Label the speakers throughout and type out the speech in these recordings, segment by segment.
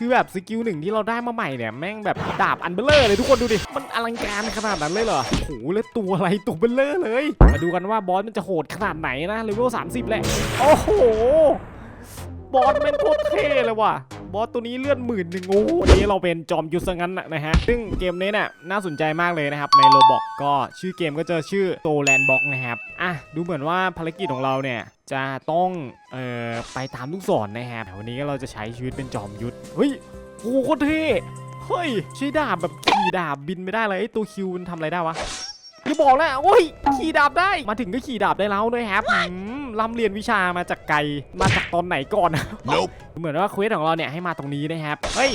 Speaker 1: คือแบบสกิลหนึ่งที่เราได้มาใหม่เนี่ยแม่งแบบดาบอันเบลเลอร์เลยทุกคนดูดิ มันอลังการขนาดนั้นเลยเหรอโอ้โหแล้วตัวอะไรตัวเบลเลอร์เลย มาดูกันว่าบอสมันจะโหดขนาดไหนนะเลเวล30แหละ โอ้โห บอสแม่งโคตรเท่เลยว่ะ บอสตัวนี้เลื่อนหมื่นหนึ่งโอ้โหวันนี้เราเป็นจอมยุทธซะงั้นนะฮะ ซึ่งเกมนี้เนี่ยน่าสนใจมากเลยนะครับ ในโรบอกก็ชื่อเกมก็จะชื่อโตแลนบ็อกนะครับอะดูเหมือนว่าภารกิจของเราเนี่ยจะต้องเอ่อไปตามลูกศรนะครับวันนี้เราจะใช้ชีวิตเป็นจอมยุทธเฮ้ยโอ้โหโคตรเท่เฮ้ยใช้ดาบแบบขี่ดาบบินไม่ได้เลยไอ้ตัวคิวมันทำอะไรได้วะ อย่าบอกนะโอ้ยขี่ดาบได้มาถึงก็ขี่ดาบได้แล้วด้วยครับอืมร่ำเรียนวิชามาจากไกลมาจากตอนไหนก่อน
Speaker 2: Nope.
Speaker 1: เหมือนว่าเควสของเราเนี่ยให้มาตรงนี้นะครับเฮ้ย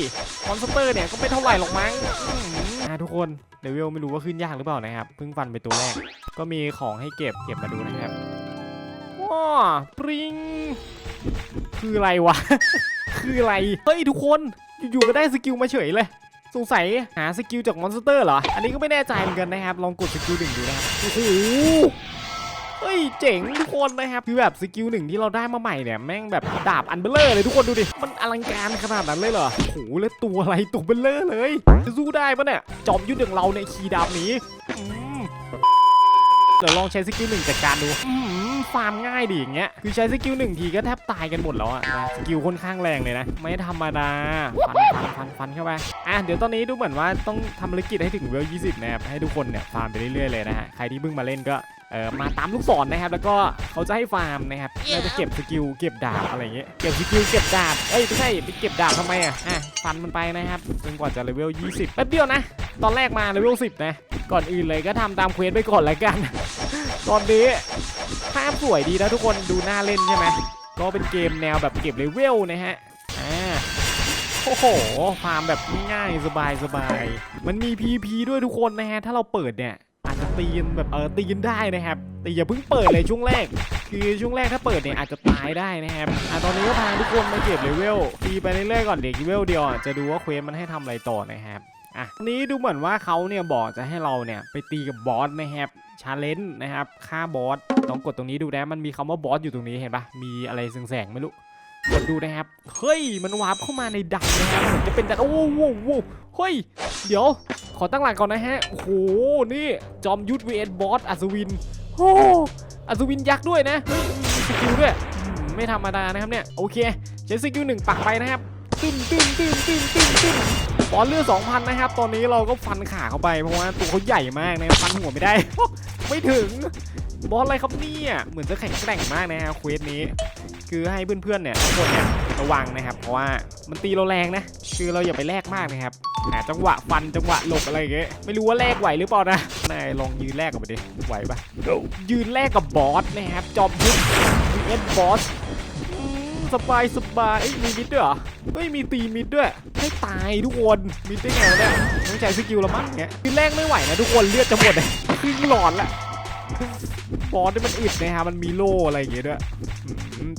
Speaker 1: มอนสเตอร์เนี่ยก็ไม่เท่าไหร่หรอกมั้งอืมอะทุกคนเลเวลไม่รู้ว่าขึ้นยากหรือเปล่านะครับเพิ่งฟันไปตัวแรก ก็มีของให้เก็บเก็บมาดูนะครับว้าปริงคืออะไรวะ คืออะไร เฮ้ยทุกคนอยู่ๆก็ได้สกิลมาเฉยเลย สงสัยหาสกิลจากมอนสเตอร์เหรอ อันนี้ก็ไม่แน่ใจเหมือนกันนะครับ ลองกดสกิลหนึ่งดูนะครับ โอ้โห เฮ้ยเจ๋งทุกคนนะครับ คือแบบสกิลหนึ่งที่เราได้มาใหม่เนี่ย แม่งแบบดาบอันเบลเลอร์เลยทุกคนดูดิ มันอลังการขนาดนั้นเลยเหรอ โอ้โห แล้วตัวอะไรตัวเบลเลอร์เลยจะสู้ได้ปะเนี่ย จอมยุทธ์อย่างเราเนี่ยขี่ดาบหนีอืมเดี๋ยวลองใช้สกิลหนึ่งจัดการดูอืม ฟาร์มง่ายดิอย่างเงี้ยคือใช้สกิลหนึ่งทีก็แทบตายกันหมดแล้วอะนะสกิลค่อนข้างแรงเลยนะ ไม่ธรรมดาฟันฟันฟันฟันเข้าไปอะเดี๋ยวตอนนี้ดูเหมือนว่าต้องทำภารกิจให้ถึงเวล20นะครับให้ทุกคนเนี่ยฟาร์มไปเรื่อยๆเลยนะฮะใครที่เพิ่งมาเล่นก็เออมาตามลูกศรนะครับ แล้วก็เขาจะให้ฟาร์มนะครับเราจะเก็บสกิลเก็บดาบอะไรอย่างเงี้ยเก็บสกิลเก็บดาบเอ้ยไม่ใช่ไปเก็บดาบทำไมอะอะฟันมันไปนะครับจนกว่าจะเลเวล 20แป๊บเดียวนะ ตอนแรกมาเลเวล 10 นะ ก่อนอื่นเลยก็ทำตามเควสไปก่อนแล้วกัน ตอนนี้ ภาพสวยดีนะทุกคนดูน่าเล่นใช่ไหมก็เป็นเกมแนวแบบเก็บเลเวลนะฮะอ่าโอ้โหฟาร์มแบบง่ายๆสบายมันมี PVP ด้วยทุกคนนะฮะ ถ้าเราเปิดเนี่ย อาจจะตีนแบบเออตีนได้นะครับ แต่อย่าเพิ่งเปิดเลยช่วงแรก คือช่วงแรกถ้าเปิดเนี่ยอาจจะตายได้นะครับอะตอนนี้ก็พาทุกคนมาเก็บเลเวลตีไปเรื่อยๆก่อนเด็กเลเวลเดียวจะดูว่าเควสมันให้ทำอะไรต่อนะครับ อะนี้ดูเหมือนว่าเขาเนี่ยบอกจะให้เราเนี่ยไปตีกับบอสนะครับชาเลนจ์นะครับฆ่าบอสต้องกดตรงนี้ดูนะมันมีคำว่าบอสอยู่ตรงนี้เห็นปะมีอะไรแสงๆไม่รู้กดดูนะครับเฮ้ยมันวาร์ปเข้ามาในดังนะครับเหมือนจะเป็นดังโอ้โหโอ้โหเฮ้ยเดี๋ยวขอตั้งหลักก่อนนะฮะโอ้โหนี่จอมยุทธ vs บอสอัศวินโอ้อัศวินยักษ์ด้วยนะเฮ้ยสกิลด้วยไม่ธรรมดานะครับเนี่ยโอเคใช้สกิลหนึ่งปักไปนะครับตึ้มตึ้มตึ้มตึ้มตึ้มตึ้ม บอสเลือด2,000 นะครับ ตอนนี้เราก็ฟันขาเข้าไปเพราะว่าตัวเขาใหญ่มากนะฟันหัวไม่ได้ ไม่ถึงบอสอะไรครับเนี่ยเหมือนจะแข็งแกร่งมากนะฮะเควสนี้ คือให้เพื่อนๆเนี่ยทุกคนเนี่ยระวังนะครับ เพราะว่ามันตีเราแรงนะคือเราอย่าไปแลกมากนะครับหาจังหวะฟันจังหวะหลบอะไรอย่างเงี้ยไม่รู้ว่าแลกไหวหรือเปล่านะนายลองยืนแลกกับไปดิไหวปะ
Speaker 2: No.
Speaker 1: ยืนแลกกับบอสนะครับจอมยุทธ vs บอสอืมสบายสบายเอ้ยมีมิดด้วยเหรอ เฮ้ยมีตีมิดด้วย ให้ตายทุกคน มิดได้ไงเนี่ยต้องใช้สกิลละมั้งเงี้ยคือแรกไม่ไหวนะทุกคนเลือดจะหมดเลยครึ่งหลอดละบอสที่มันอึดนะฮะมันมีโล่อะไรอย่างเงี้ยด้วย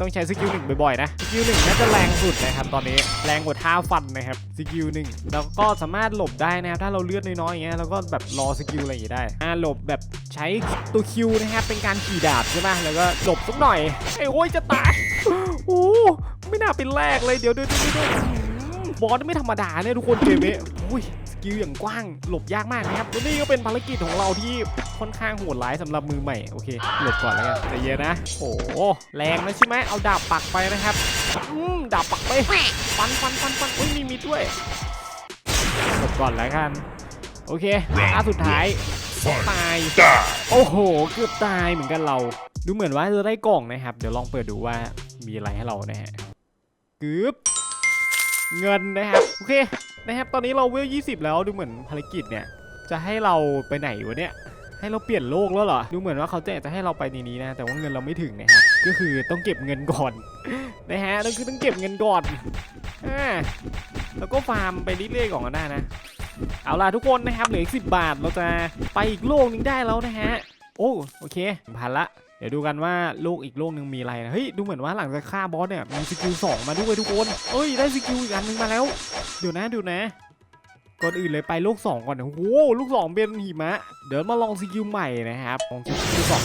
Speaker 1: ต้องใช้สกิลหนึ่งบ่อยๆนะสกิลหนึ่งน่าจะแรงสุดนะครับตอนนี้แรงกว่าท่าฟันนะครับสกิลหนึ่งแล้วก็สามารถหลบได้นะครับถ้าเราเลือดน้อยๆอย่างเงี้ยแล้วก็แบบรอสกิลอะไรอย่างงี้ได้อ่าหลบแบบใช้ตัวคิวนะครับเป็นการขี่ดาบใช่ไหมแล้วก็หลบสักหน่อยไอ้โอ้ยจะตายโอ้ไม่น่าเป็นแรกเลยเดี๋ยวเดี๋ยวเดี๋ยวเดี๋ยวอืมบอสไม่ธรรมดาเนี่ยทุกคนเกมนี้อุ้ยสกิลอย่างกว้างหลบยากมากนะครับแล้วนี่ก็เป็นภารกิจของเราที่ ค่อนข้างโหดร้ายสำหรับมือใหม่โอเคหลบก่อนแล้วกันใจเย็นนะโอ้โหแรงนะใช่ไหมเอาดาบปักไปนะครับอืมดาบปักไปฟันฟันฟันฟันอุ้ยมีมิดด้วยจบก่อนแล้วกันโอเคตาสุดท้ายตายโอ้โหเกือบตายเหมือนกันเรา ดูเหมือนว่าจะได้กล่องนะครับ เดี๋ยวลองเปิดดูว่ามีอะไรให้เรานะฮะกึบเงินนะครับโอเคนะครับตอนนี้เราเวล 20 แล้วดูเหมือนภารกิจเนี่ย จะให้เราไปไหนวะเนี่ย ให้เราเปลี่ยนโลกแล้วเหรอ ดูเหมือนว่าเขาจะจะให้เราไปในนี้นะ แต่ว่าเงินเราไม่ถึงนะครับ ก็คือต้องเก็บเงินก่อนนะฮะนั่นคือต้องเก็บเงินก่อนอ่าแล้วก็ฟาร์มไปเรื่อยๆก่อนก็ได้นะ เอาล่ะทุกคนนะครับเหลืออีกสิบาทเราจะไปอีกโลกหนึงได้แล้วนะฮะ โอ้โอเคพันละเดี๋ยวดูกันว่าโลกอีกโลกหนึ่งมีอะไรนะเฮ้ยดูเหมือนว่าหลังจากฆ่าบอสเนี่ยมีสกิลสองมาด้วยทุกคนเอ้ยได้สกิลอีกอันนึงมาแล้วเดี๋ยวนะเดี๋ยวนะ ก่อนอื่นเลยไปลูก 2 ก่อนนะโอ้โหลูก 2 เป็นหิมะ เดี๋ยวมาลองสกิลใหม่นะครับลองสกิลสอง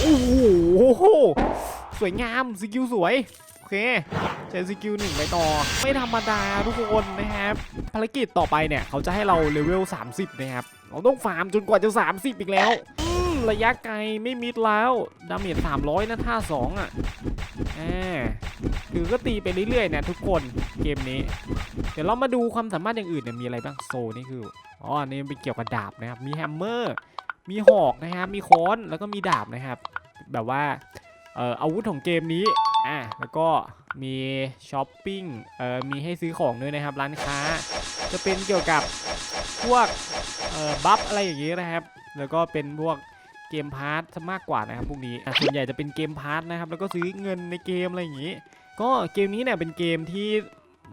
Speaker 1: โอ้โหสวยงามสกิลสวยเคใช้สกิลหนึ่งไปต่อ ไม่ธรรมดาทุกคนนะครับภารกิจต่อไปเนี่ยเขาจะให้เราเลเวล30นะครับเราต้องฟาร์มจนกว่าจะ 30 อีกแล้ว ระยะไกลไม่มิดแล้วดาเมจ300นะท่า2อะอ่าคือก็ตีไปเรื่อยๆเนี่ยทุกคนเกมนี้ เดี๋ยวเรามาดูความสามารถอย่างอื่นเนี่ยมีอะไรบ้างโซนี่คืออ๋ออันนี่เป็นเกี่ยวกับดาบนะครับมีแฮมเมอร์มีหอกนะครับมีค้อนแล้วก็มีดาบนะครับแบบว่าเอ่ออาวุธของเกมนี้อะแล้วก็มีช้อปปิ้งเอ่อมีให้ซื้อของด้วยนะครับร้านค้า จะเป็นเกี่ยวกับพวกเอ่อบัฟอะไรอย่างงี้นะครับ แล้วก็เป็นพวก เกมพาร์ทซะมากกว่านะครับพวกนี้ส่วนใหญ่จะเป็นเกมพาร์ทนะครับแล้วก็ซื้อเงินในเกมอะไรอย่างงี้ ก็เกมนี้เนี่ยเป็นเกมที่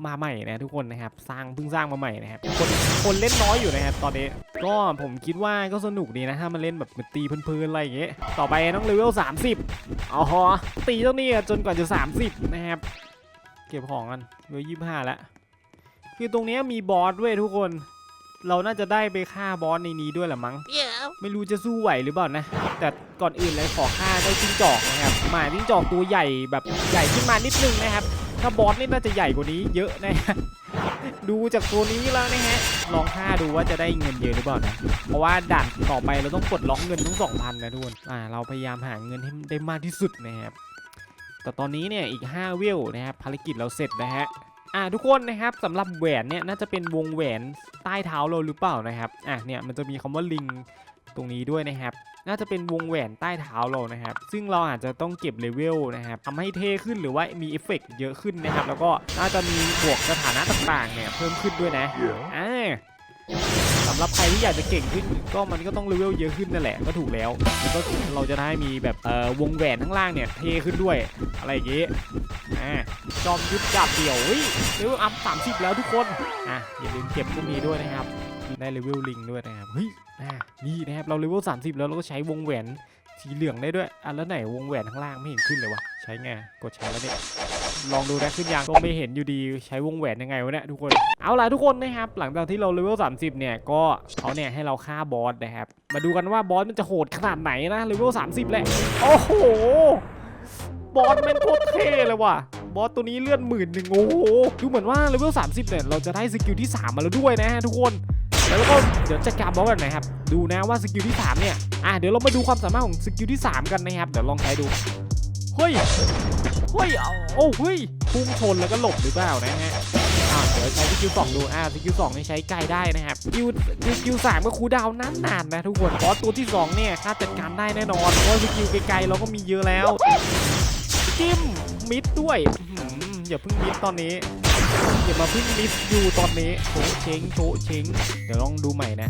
Speaker 1: มาใหม่นะทุกคนนะครับสร้างเพิ่งสร้างมาใหม่นะครับคนคนเล่นน้อยอยู่นะครับตอนนี้ก็ผมคิดว่าก็สนุกดีนะถ้ามันเล่นแบบมือนตีเพลินๆอะไรอย่างเงี้ยต่อไปต้องเลเวล30อ๋อตีเจ้านี่จนกว่าจะ 30 นะครับ เก็บของกันเลเวลยี่ห้าแล้วคือตรงนี้มีบอสด้วยทุกคน เราน่าจะได้ไปฆ่าบอสในนี้ด้วยแหละมั้ง
Speaker 2: Yeah.
Speaker 1: ไม่รู้จะสู้ไหวหรือเปล่านะ แต่ก่อนอื่นเลยขอฆ่าเจ้าจิ้งจอกนะครับหมาจิ้งจอกตัวใหญ่แบบใหญ่ขึ้นมานิดนึงนะครับ ถ้าบอสนี่น่าจะใหญ่กว่านี้เยอะนะฮะดูจากตัวนี้แล้วนะฮะ ลองฆ่าดูว่าจะได้เงินเยอะหรือเปล่านะ เพราะว่าด่านต่อไปเราต้องกดล็อกเงินทั้งสองพันนะทุกคน อ่า เราพยายามหาเงินให้ได้มากที่สุดนะครับ แต่ตอนนี้เนี่ยอีก 5 เวลนะครับภารกิจเราเสร็จนะฮะ อ่าทุกคนนะครับสำหรับแหวนเนี่ยน่าจะเป็นวงแหวนใต้เท้าเราหรือเปล่านะครับ อะเนี่ยมันจะมีคำว่าลิง ตรงนี้ด้วยนะครับ น่าจะเป็นวงแหวนใต้เท้าเรานะครับ ซึ่งเราอาจจะต้องเก็บเลเวลนะครับทำให้เท่ขึ้นหรือว่ามีเอฟเฟกต์เยอะขึ้นนะครับ แล้วก็น่าจะมีบวกสถานะต่างๆเนี่ยเพิ่มขึ้นด้วยนะอ่าสำหรับใครที่อยากจะเก่งขึ้นก็มันก็ต้องเลเวลเยอะขึ้นนั่นแหละก็ถูกแล้วแล้วก็เราจะได้มีแบบเอ่อวงแหวนข้างล่างเนี่ยเท่ขึ้นด้วยอะไรอย่างงี้อ่าจอมยุทธจับเดี่ยวเฮ้ยเลเวลอัพสามสิบแล้วทุกคนอะอย่าลืมเก็บพวกนี้ด้วยนะครับ ได้เลเวลลิงด้วยนะครับเฮ้ยอ่านี่นะครับเราเลเวล30 แล้วเราก็ใช้วงแหวนสีเหลืองได้ด้วยอะแล้วไหนวงแหวนข้างล่างไม่เห็นขึ้นเลยวะใช้ไงกดใช้แล้วเนี่ยลองดูนะขึ้นยังก็ไม่เห็นอยู่ดีใช้วงแหวนยังไงวะเนี่ยทุกคนเอาล่ะทุกคนนะครับ หลังจากที่เราเลเวล30 เนี่ยก็เขาเนี่ยให้เราฆ่าบอสนะครับ มาดูกันว่าบอสมันจะโหดขนาดไหนนะเลเวล30 แหละโอ้โหบอสแม่งโคตรเท่เลยว่ะบอสตัวนี้เลื่อนหมื่นหนึ่งโอ้โหดูเหมือนว่าเลเวล30 เนี่ยเราจะได้สกิลที่ 3 มาแล้วด้วยนะฮะทุกคน แล้วก็เดี๋ยวจัดการบอสกันนะครับ ดูนะว่าสกิลที่ 3 เนี่ย อะเดี๋ยวเรามาดูความสามารถของสกิลที่ 3 กันนะครับ เดี๋ยวลองใช้ดู เฮ้ย เฮ้ยเอาโอ้เฮ้ย พุ่งชนแล้วก็หลบหรือเปล่านะฮะอ่าเดี๋ยวใช้สกิลสองดู อ่าสกิลสองนี่ใช้ไกลได้นะครับสกิลสกิลสามก็คูดาวน์นานๆนะทุกคนเพราะตัวที่สองเนี่ยค่าจัดการได้แน่นอนเพราะสกิลไกลๆเราก็มีเยอะแล้วจิ้มมิดด้วยอื้อหืออย่าเพิ่งมิดตอนนี้ อย่ามาพิ่งมิสอยู่ตอนนี้โชเชงโชเชงเดี๋ยวลองดูใหม่นะ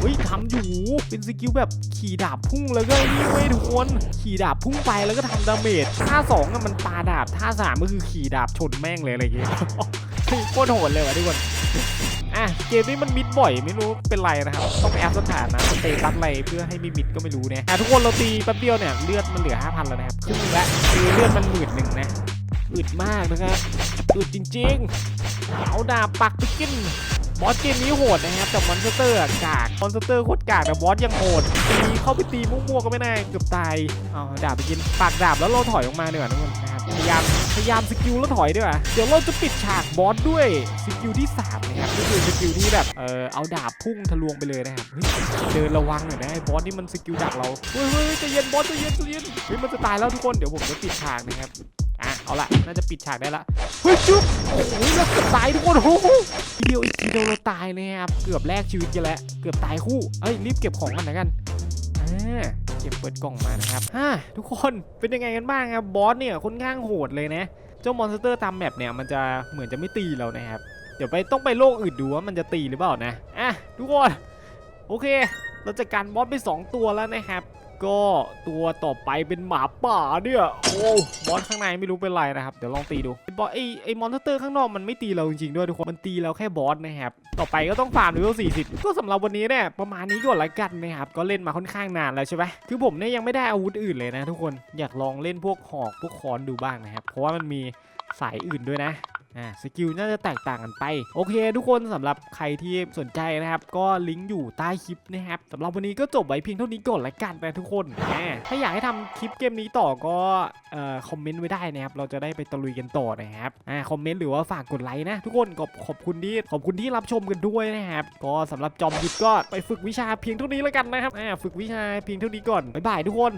Speaker 1: เฮ้ยทำอยู่เป็นสกิลแบบขี่ดาบพุ่งแล้วก็นี่เว้ยทุกคนขี่ดาบพุ่งไปแล้วก็ทำดาเมจท่าสองมันปาดาบท่าสามก็คือขี่ดาบชนแม่งเลยอะไรอย่างเงี้ยโคตรโหดเลยวะทุกคนอะเกมนี้มันมิดบ่อยไม่รู้เป็นไรนะครับ ต้องแอปสถานะสเตตัสอะไรเพื่อให้ม่มิดก็ไม่รู้เนี่ยอะทุกคนเราตีแป๊บเดียวเนี่ยเลือดมันเหลือ 5,000 แล้วนะครับครึ่งหนึงละคือเลือดมันหมื่นหนึ่งนะ อึดมากนะครับอึดจริงๆเอาดาบปักไปกินบอสเกมนี้โหดนะครับแต่มอนสเตอร์อะกากมอนสเตอร์โคตรกากแต่บอสยังโหดตีเข้าไปตีมั่วๆก็ไม่ได้เกือบตายเอาดาบไปกินปักดาบแล้วเราถอยออกมาดีกว่าทุกคนนะครับพยายามพยายามสกิลแล้วถอยดีกว่าเดี๋ยวเราจะปิดฉากบอสด้วยสกิลที่สามนะครับก็คือสกิลที่แบบเออเอาดาบพุ่งทะลวงไปเลยนะครับเดินระวังหน่อยนะไอ้บอสนี่มันสกิลดักเราเฮ้ยเฮ้ยใจเย็นบอสใจเย็นใจเย็นเฮ้ยมันจะตายแล้วทุกคนเดี๋ยวผมจะปิดฉากนะครับ เอาละน่าจะปิดฉากได้ละเฮ้ยจุ๊บโอ้โหเราเกือบตายทุกคนโอ้โหทีเดียวอีกทีเดียวเราตายเลยครับเกือบแลกชีวิตกันแล้วเกือบตายคู่เอ้ยรีบเก็บของกันนะกันอ่าเก็บเปิดกล่องมานะครับฮ่าทุกคนเป็นยังไงกันบ้างครับบอสเนี่ยค่อนข้างโหดเลยนะเจ้ามอนสเตอร์ตามแมปเนี่ยมันจะเหมือนจะไม่ตีเรานะครับเดี๋ยวไปต้องไปโลกอื่นดูว่ามันจะตีหรือเปล่านะอะทุกคนโอเค เราจะการบอสไป 2 ตัวแล้วนะครับ ก็ตัวต่อไปเป็นหมาป่าเนี่ย โอ้บอสข้างในไม่รู้เป็นไรนะครับ เดี๋ยวลองตีดูบอสไอ้ไอ้มอนสเตอร์ข้างนอกมันไม่ตีเราจริงๆด้วยทุกคน มันตีเราแค่บอสนะครับ ต่อไปก็ต้องฟาร์มเลเวล40 ก็สำหรับวันนี้เนี่ยประมาณนี้ก่อนละกันนะครับ ก็เล่นมาค่อนข้างนานแล้วใช่ไหมคือผมเนี่ยยังไม่ได้อาวุธอื่นเลยนะทุกคน อยากลองเล่นพวกหอกพวกค้อนดูบ้างนะครับ เพราะว่ามันมีสายอื่นด้วยนะ อ่าสกิลน่าจะแตกต่างกันไป โอเค ทุกคนสำหรับใครที่สนใจนะครับ ก็ลิงก์อยู่ใต้คลิปนะครับสำหรับวันนี้ก็จบไว้เพียงเท่านี้ก่อนละกันนะทุกคนอ่าถ้าอยากให้ทำคลิปเกมนี้ต่อก็เอ่อคอมเมนต์ไว้ได้นะครับ เราจะได้ไปตะลุยกันต่อนะครับอ่าคอมเมนต์หรือว่าฝากกดไลค์นะทุกคนขอบขอบคุณที่ขอบคุณที่รับชมกันด้วยนะครับก็สำหรับจอมยุทธก็ไปฝึกวิชาเพียงเท่านี้แล้วกันนะครับอ่าฝึกวิชาเพียงเท่านี้ก่อนบ๊ายบายทุกคน